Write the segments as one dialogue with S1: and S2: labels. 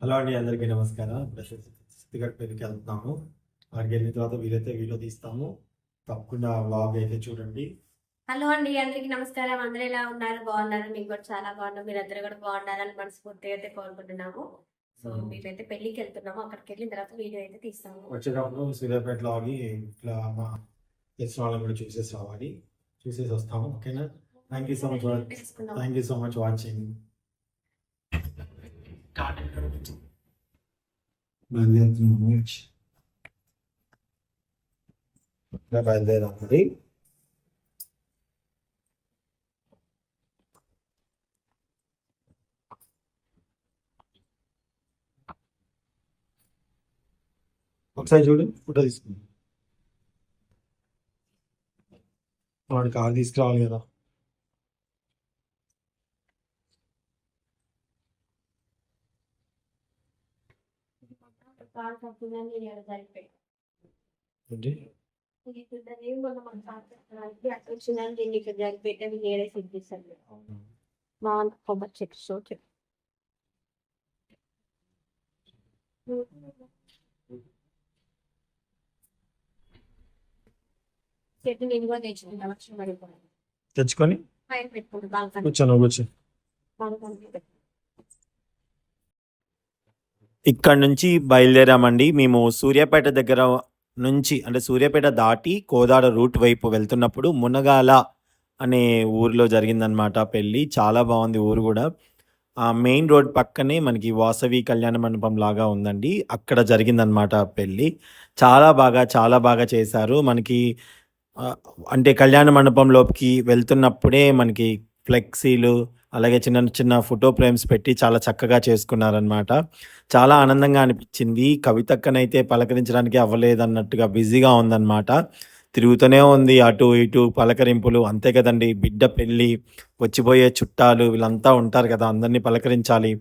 S1: Hello అండి అందరికీ నమస్కారం. స్థితిగట్ పెళ్ళికి వెళ్తున్నాము. అక్కడికి వెళ్ళిన తర్వాత వీలైతే వీడియో తీస్తాము. తప్పకుండా వ్లాగ్ అయితే చూడండి.
S2: హలో అండి అందరికి నమస్కారం. అందరూ ఎలా ఉన్నారు? బాగున్నారు? మీకు కూడా చాలా బాగున్నాం. మీరు అందరూ కూడా బాగున్నారని మనస్ఫూర్తిగా అయితే కోరుకుంటున్నాము. So
S1: Hmm.
S2: మేమైతే పెళ్ళికి వెళ్తున్నాము. అక్కడికి వెళ్ళిన తర్వాత వీడియో అయితే తీస్తాము.
S1: వచ్చేటప్పుడు సూర్యాపేటలో ఆగి ఇట్లా మా తెలిసిన వాళ్ళని కూడా చూసేసి రావాలి. చూసేసి వస్తాము ఓకేనా? Thank you so
S2: much.
S1: Thank you so much watching బయలుదేరాలి ఒకసారి చూడు ఫోటో తీసుకుంది వాడు కార్ తీసుకురావాలి కదా
S2: కాల్ తప్పుందని నేను ఇక్కడ సరిపోయాను.
S1: ఏంటి
S2: ఇది చూద్దాం, మొన్న మన కాల్ తప్పుందని అక్కడ వచ్చిందని దీన్ని ఇక్కడ సరిపెట్టాను, నేనే సెట్ చేశాను. బాగుంది కొబ్బరి చెట్టు సో చెట్టు చెట్టు నేను కూడా తెచ్చుకుంటా వర్షం పడిపోయింది
S1: తెచ్చుకొని
S2: పైన పెట్టుకుంటా బాల్కనీ
S1: కూర్చోను కూర్చో
S2: బాల్కనీ పెట్టుకుంటా.
S3: ఇక్కడ నుంచి బయలుదేరామండి. మేము సూర్యాపేట దగ్గర నుంచి అంటే సూర్యాపేట దాటి కోదాడ రూట్ వైపు వెళ్తున్నప్పుడు మునగాల అనే ఊరిలో జరిగిందనమాట పెళ్ళి. చాలా బాగుంది ఊరు కూడా. ఆ మెయిన్ రోడ్ పక్కనే మనకి వాసవి కళ్యాణ మండపం లాగా ఉందండి. అక్కడ జరిగిందనమాట పెళ్ళి. చాలా బాగా చాలా బాగా చేశారు. మనకి అంటే కళ్యాణ మండపంలోకి వెళ్తున్నప్పుడే మనకి ఫ్లెక్సీలు అలాగే చిన్న చిన్న ఫోటో ఫ్రేమ్స్ పెట్టి చాలా చక్కగా చేసుకున్నారనమాట చాలా ఆనందంగా అనిపించింది. కవితక్కనైతే పలకరించడానికి అవ్వలేదన్నట్టుగా బిజీగా ఉందన్నమాట. తిరుగుతూనే ఉంది అటు ఇటు పలకరింపులు. అంతే కదండి బిడ్డ పెళ్ళి వచ్చిపోయే చుట్టాలు వీళ్ళంతా ఉంటారు కదా అందరినీ పలకరించాలి.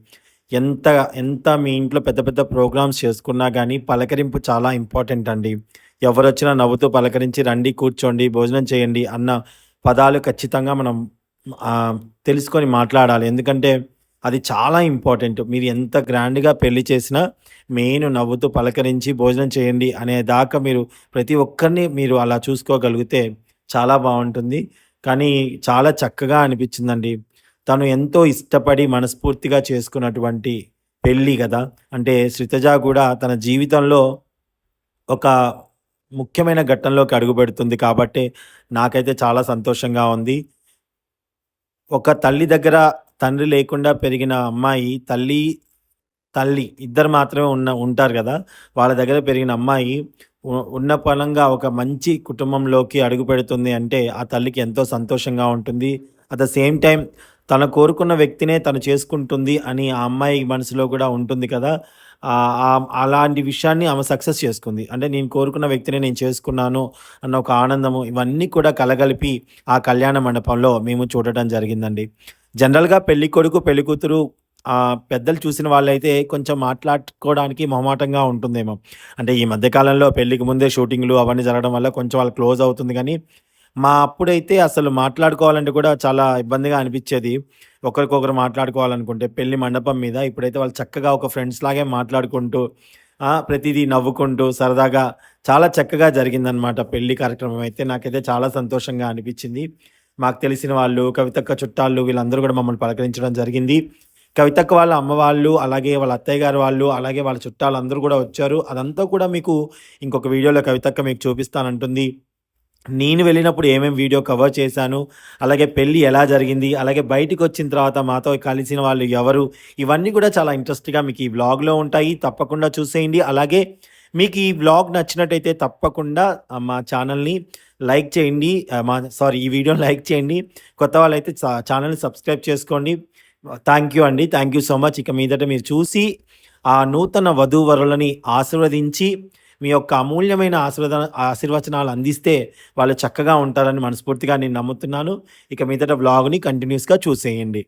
S3: ఎంత ఎంత మీ ఇంట్లో పెద్ద పెద్ద ప్రోగ్రామ్స్ చేసుకున్నా కానీ పలకరింపు చాలా ఇంపార్టెంట్ అండి. ఎవరు వచ్చినా నవ్వుతూ పలకరించి రండి కూర్చోండి భోజనం చేయండి అన్న పదాలు ఖచ్చితంగా మనం తెలుసుకొని మాట్లాడాలి. ఎందుకంటే అది చాలా ఇంపార్టెంట్. మీరు ఎంత గ్రాండ్గా పెళ్ళి చేసినా మెయిన్ నవ్వుతూ పలకరించి భోజనం చేయండి అనే దాకా మీరు ప్రతి ఒక్కరిని మీరు అలా చూసుకోగలిగితే చాలా బాగుంటుంది. కానీ చాలా చక్కగా అనిపించిందండి. తను ఎంతో ఇష్టపడి మనస్ఫూర్తిగా చేసుకున్నటువంటి పెళ్ళి కదా. అంటే శ్రితజ కూడా తన జీవితంలో ఒక ముఖ్యమైన ఘట్టంలోకి అడుగుపెడుతుంది కాబట్టి నాకైతే చాలా సంతోషంగా ఉంది. ఒక తల్లి దగ్గర తండ్రి లేకుండా పెరిగిన అమ్మాయి తల్లి తల్లి ఇద్దరు మాత్రమే ఉన్న ఉంటారు కదా? వాళ్ళ దగ్గర పెరిగిన అమ్మాయి ఉన్న పరంగా ఒక మంచి కుటుంబంలోకి అడుగు పెడుతుంది అంటే ఆ తల్లికి ఎంతో సంతోషంగా ఉంటుంది. అట్ ద సేమ్ టైం తను కోరుకున్న వ్యక్తినే తను చేసుకుంటుంది అని ఆ అమ్మాయి మనసులో కూడా ఉంటుంది కదా? అలాంటి విషయాన్ని ఆమె సక్సెస్ చేసుకుంది. అంటే నేను కోరుకున్న వ్యక్తిని నేను చేసుకున్నాను అన్న ఒక ఆనందము ఇవన్నీ కూడా కలగలిపి ఆ కళ్యాణ మండపంలో మేము చూడటం జరిగిందండి. జనరల్గా పెళ్ళి కొడుకు పెళ్ళి కూతురు పెద్దలు చూసిన వాళ్ళైతే కొంచెం మాట్లాడుకోవడానికి మొహమాటంగా ఉంటుందేమో. అంటే ఈ మధ్యకాలంలో పెళ్ళికి ముందే షూటింగ్లు అవన్నీ జరగడం వల్ల కొంచెం వాళ్ళు క్లోజ్ అవుతుంది కానీ మా అప్పుడైతే అసలు మాట్లాడుకోవాలంటే కూడా చాలా ఇబ్బందిగా అనిపించేది. ఒకరికొకరు మాట్లాడుకోవాలనుకుంటే పెళ్ళి మండపం మీద ఇప్పుడైతే వాళ్ళు చక్కగా ఒక ఫ్రెండ్స్ లాగే మాట్లాడుకుంటూ ప్రతిదీ నవ్వుకుంటూ సరదాగా చాలా చక్కగా జరిగిందనమాట పెళ్ళి కార్యక్రమం అయితే. నాకైతే చాలా సంతోషంగా అనిపించింది. మాకు తెలిసిన వాళ్ళు కవితక్క చుట్టాలు వీళ్ళందరూ కూడా మమ్మల్ని పలకరించడం జరిగింది. కవితక్క వాళ్ళ అమ్మ వాళ్ళు అలాగే వాళ్ళ అత్తయ్య గారు వాళ్ళు అలాగే వాళ్ళ చుట్టాలు అందరూ కూడా వచ్చారు. అదంతా కూడా మీకు ఇంకొక వీడియోలో కవితక్క మీకు చూపిస్తానంటుంది. నేను వెళ్ళినప్పుడు ఏమేమి వీడియో కవర్ చేశాను అలాగే పెళ్ళి ఎలా జరిగింది అలాగే బయటికి వచ్చిన తర్వాత మాతో కలిసిన వాళ్ళు ఎవరు ఇవన్నీ కూడా చాలా ఇంట్రెస్ట్గా మీకు ఈ వ్లాగ్లో ఉంటాయి. తప్పకుండా చూసేయండి. అలాగే మీకు ఈ వ్లాగ్ నచ్చినట్టయితే తప్పకుండా మా ఛానల్ని లైక్ చేయండి. మా సారీ ఈ వీడియోని లైక్ చేయండి. కొత్త వాళ్ళైతే చా- ఛానల్ని సబ్స్క్రైబ్ చేసుకోండి. థ్యాంక్ యూ అండి. Thank you so much. ఇక మీదట మీరు చూసి ఆ నూతన వధూవరులని ఆశీర్వదించి మీ యొక్క అమూల్యమైన ఆశీర్వద ఆశీర్వచనాలు అందిస్తే వాళ్ళు చక్కగా ఉంటారని మనస్ఫూర్తిగా నేను నమ్ముతున్నాను. ఇక మీదట బ్లాగ్ని కంటిన్యూస్గా చూసేయండి.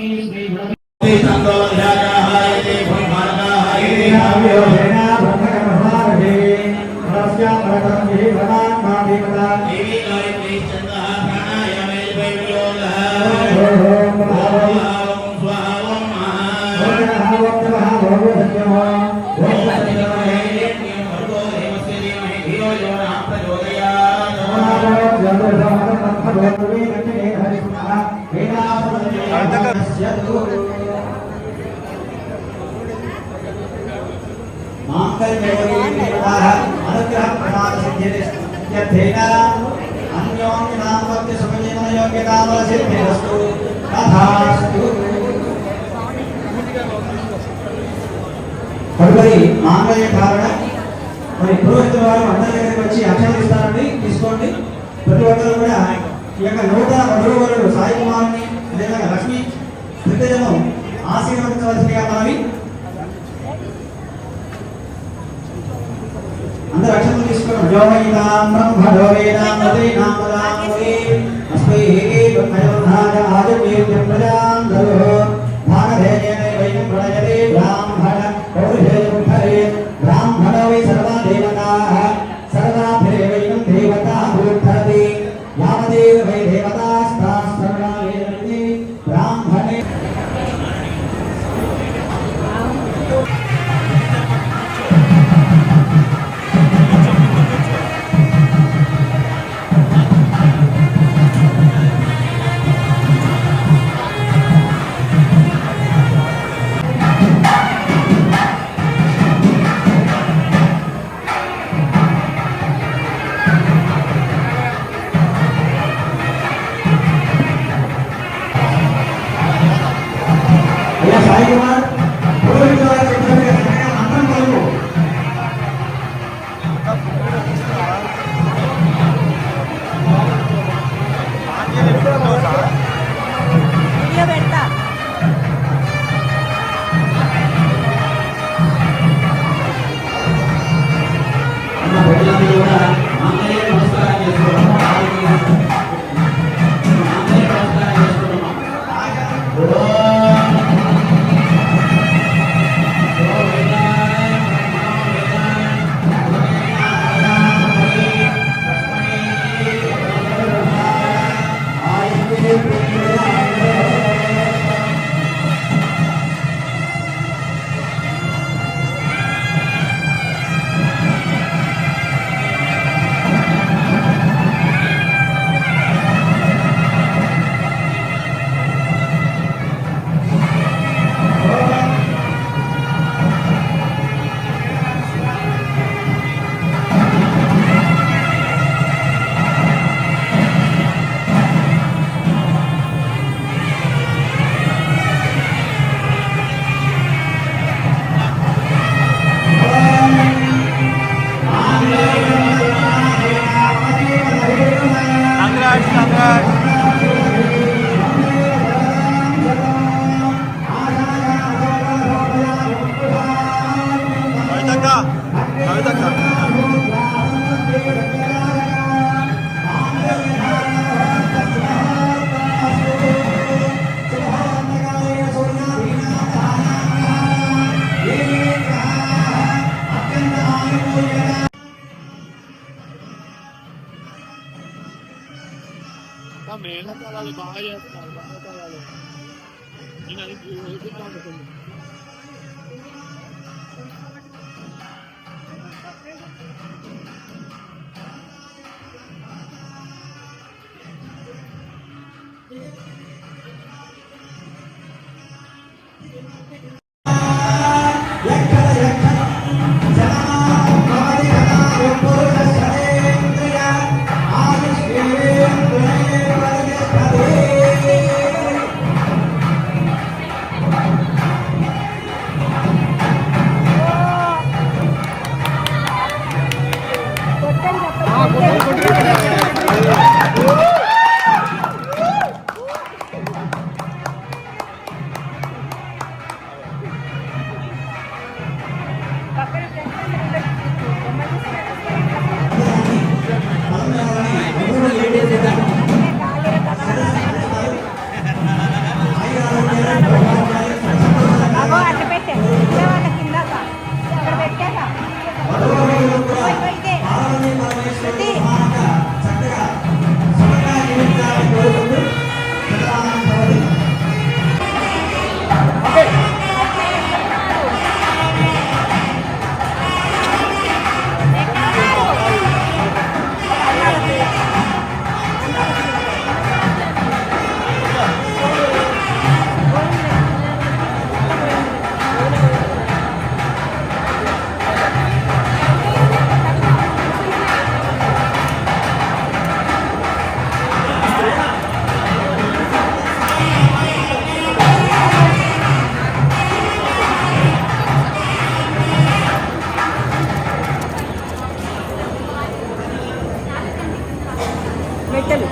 S4: in
S1: the సర్వభూతాత్మాస్మి శ్రీ
S4: తదుపరి మాంగళ్య ధారణ మరి పురోహితుల వారు అందరి దగ్గరికి వచ్చి అక్షరం ఇస్తారండి తీసుకోండి. ప్రతి ఒక్కరు కూడా ఈ యొక్క నూతన వధువులు సాయి కుమారుని అదేవిధంగా లక్ష్మి కృతజను ఆశీర్వదించవలసిందిగా మనవి అందరు రక్షణ తీసుకున్నాం జోవైనాం బ్రహ్మ జోవైనాం మదైనాం మదామురే అస్మై హేగే బ్రహ్మయోధాయ ఆజమేయం ప్రజాం దరో భాగధేయేన వైనం ప్రణయతే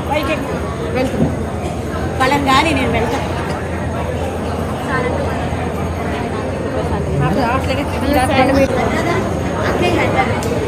S2: పైకి ఎక్కు. వెళ్తున్నా. పలం కానీ నేను వెళ్తాను
S4: నిల్చోండి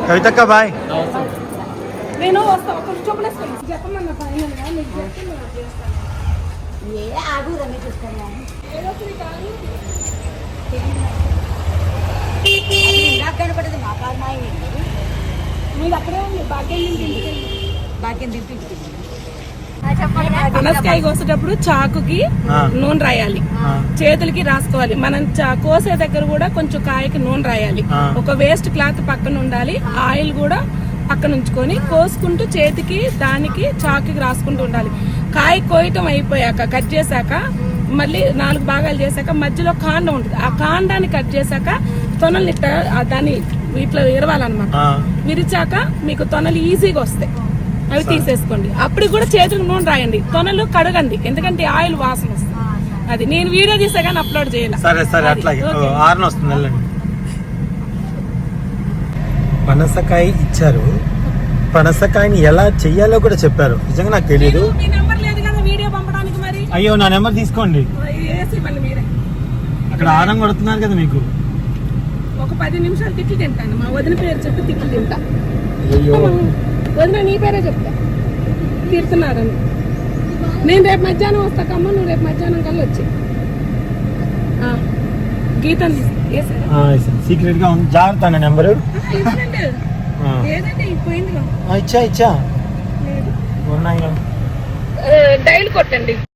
S5: ఒకటి కానీ
S2: నాకు కనపడదు మా కాదు మా
S5: మీది అక్కడే ఉంది భాగ్యం
S2: భాగ్యం దింపి
S5: అనసకాయ కోసేటప్పుడు చాకుకి. నూనె రాయాలి. చేతులకి రాసుకోవాలి. మనం చా- కోసే దగ్గర కూడా కొంచెం కాయకి నూనె రాయాలి. ఒక వేస్ట్ క్లాత్ పక్కన ఉండాలి. ఆయిల్ కూడా పక్కన ఉంచుకొని కోసుకుంటూ చేతికి దానికి చాకుకి రాసుకుంటూ ఉండాలి. కాయ కోయటం అయిపోయాక కట్ చేశాక మళ్ళీ నాలుగు భాగాలు చేశాక మధ్యలో కాండం ఉంటుంది. ఆ కాండాన్ని కట్ చేశాక తొనలు ఇట్ట ఆ దాన్ని ఇట్లా ఇరవాలన్నమాట విరిచాక మీకు తొనలు ఈజీగా వస్తాయి. అవి తీసేసుకోండి. అప్పుడు కూడా చేతులకు నూనె రాయండి. తొనలు కడగండి. ఎందుకంటే ఆయిల్ వాసన వస్తుంది. అది నేను వీడియో తీసా కానీ అప్లోడ్ చేయాలి.
S3: సరే సరే అట్లాగే. వస్తుంది వెళ్ళండి. పనసకాయ ఇచ్చారు. పనసకాయని ఎలా చెయ్యాలో కూడా చెప్పారు. నిజంగా నాకు తెలియదు
S5: మీ నెంబర్ లేదు కదా వీడియో పంపడానికి మరి?
S3: అయ్యో నా నెంబర్ తీసుకోండి. అక్కడ ఆరం కొడుతున్నారు కదా మీకు.
S5: ఒక పది నిమిషాలు తిట్లు తింటాను. మా వదిన పేరు చెప్పి తిట్లు తింటా.
S3: అయ్యో
S5: వదిన నీ పేరే చెప్తా. తీరుతున్నారని నేను రేపు మధ్యాహ్నం వస్తా కమ్మ నువ్వు రేపు మధ్యాహ్నం కల్లా వచ్చి. వేసారా
S3: సీక్రెట్గా ఉంది. జాగ్రత్త నా నెంబరు. ఇచ్చా ఇచ్చా. ఉన్నాయి
S5: డైల్ కొట్టండి.